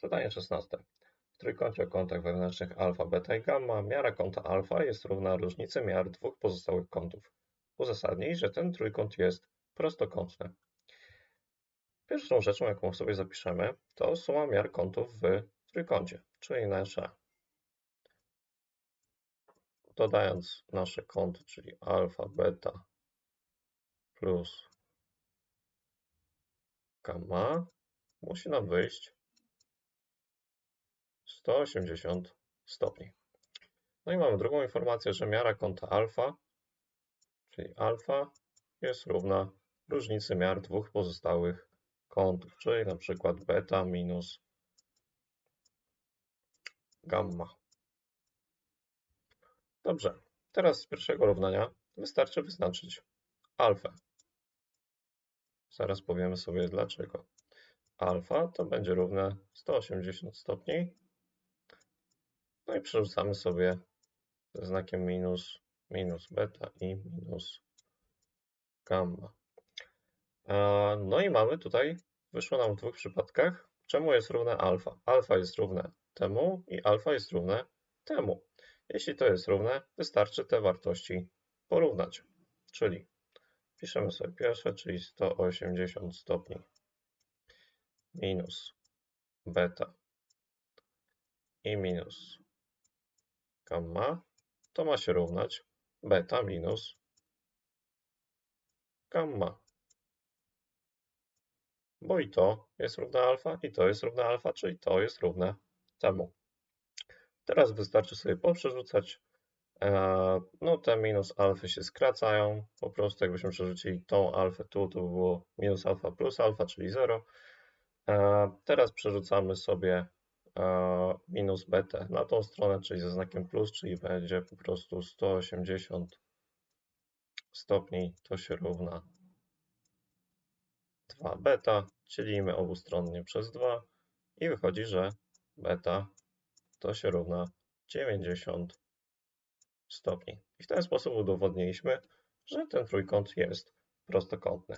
Zadanie 16. W trójkącie o kątach wewnętrznych alfa, beta i gamma miara kąta alfa jest równa różnicy miar dwóch pozostałych kątów. Uzasadnij, że ten trójkąt jest prostokątny. Pierwszą rzeczą, jaką sobie zapiszemy, to suma miar kątów w trójkącie, czyli nasze dodając nasze kąty, czyli alfa, beta plus gamma, musi nam wyjść 180 stopni. No i mamy drugą informację, że miara kąta alfa, czyli alfa jest równa różnicy miar dwóch pozostałych kątów, czyli na przykład beta minus gamma. Dobrze, teraz z pierwszego równania wystarczy wyznaczyć alfę. Zaraz powiemy sobie dlaczego. Alfa to będzie równe 180 stopni. No i przerzucamy sobie ze znakiem minus, minus beta i minus gamma. No i mamy tutaj, wyszło nam w dwóch przypadkach, czemu jest równe alfa. Alfa jest równe temu i alfa jest równe temu. Jeśli to jest równe, wystarczy te wartości porównać. Czyli piszemy sobie pierwsze, czyli 180 stopni minus beta i minus gamma, to ma się równać beta minus gamma. Bo i to jest równe alfa, i to jest równe alfa, czyli to jest równe temu. Teraz wystarczy sobie poprzerzucać. E, no te minus alfy się skracają. Po prostu jakbyśmy przerzucili tą alfę tu, to by było minus alfa plus alfa, czyli 0. E, teraz przerzucamy sobie minus betę na tą stronę, czyli ze znakiem plus, czyli będzie po prostu 180 stopni, to się równa 2 beta. Dzielimy obustronnie przez 2 i wychodzi, że beta to się równa 90 stopni. I w ten sposób udowodniliśmy, że ten trójkąt jest prostokątny.